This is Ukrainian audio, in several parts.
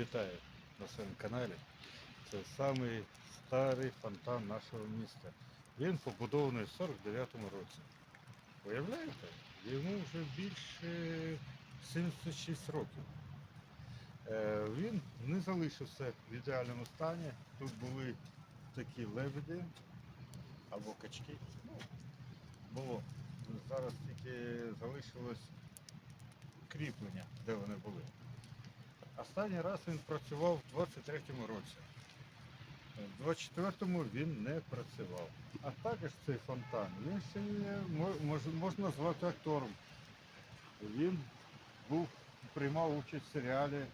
Вітаю на своєму каналі. Це самий старий фонтан нашого міста. Він побудований в 49-му році. Уявляєте? Йому вже більше 76 років. Е, Він не залишився в ідеальному стані. Тут були такі лебеді або качки. Ну, було. Зараз тільки залишилось кріплення, де вони були. Останній раз він працював у 23-му році. В 24-му він не працював. А також цей фонтан, він ще є, можна назвати актором. Він був, приймав участь в серіалі е,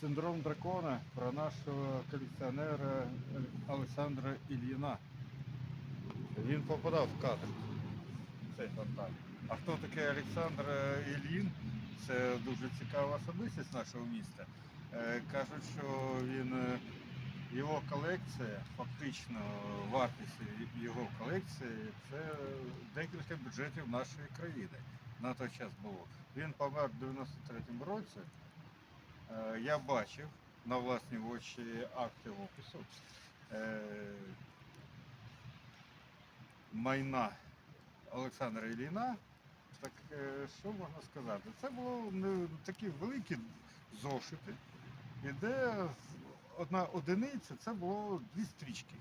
Синдром дракона про нашого колекціонера Олександра Ільїна. Він попадав в кадр цей фонтан. А хто такий Олександр Ільїн? Це дуже цікава особистість нашого міста. Е, Кажуть, що він е, його колекція, фактично вартість його колекції це декілька бюджетів нашої країни на той час було. Він помер в 93-му році. Е, Я бачив на власні очі акти опису. Майна Олександра Іліна. Що можна сказати? Це було не такі великі зошити, і де одна одиниця це було дві стрічки.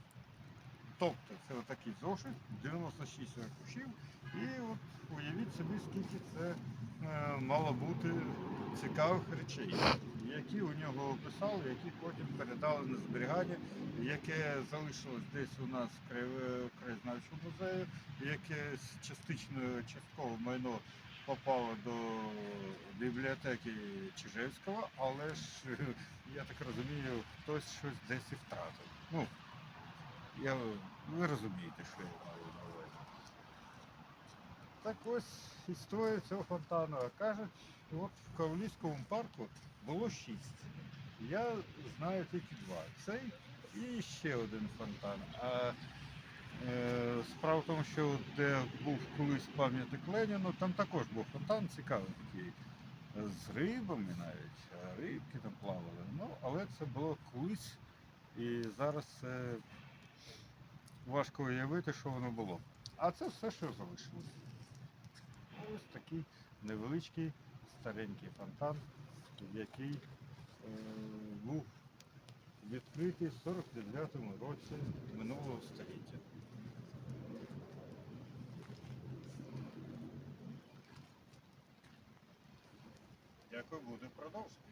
Тобто це отакий зошит, 96 аркушів, і от уявіть собі, скільки це е, мало бути цікавих речей, які у нього описали, які потім передали на зберігання, яке залишилось десь у нас в краєзнавчому музеї, яке з- частично частково майно попало до бібліотеки Чижевського, але ж я так розумію, хтось щось десь і втратив. Ну, я, ви розумієте, що я маю на увазі. Так ось історія цього фонтану. Кажуть, от в Кавлівському парку було шість. Я знаю тільки два. Цей і ще один фонтан. А справа в тому, що де був колись пам'ятник Леніну, там також був фонтан цікавий такий. З рибами навіть, рибки там плавали. Ну, але це було колись. І зараз це важко уявити, що воно було. А це все, що залишилось. Ось такий невеличкий старенький фонтан, який е, був відкритий в 49-му році минулого століття. Дякую, буде продовження.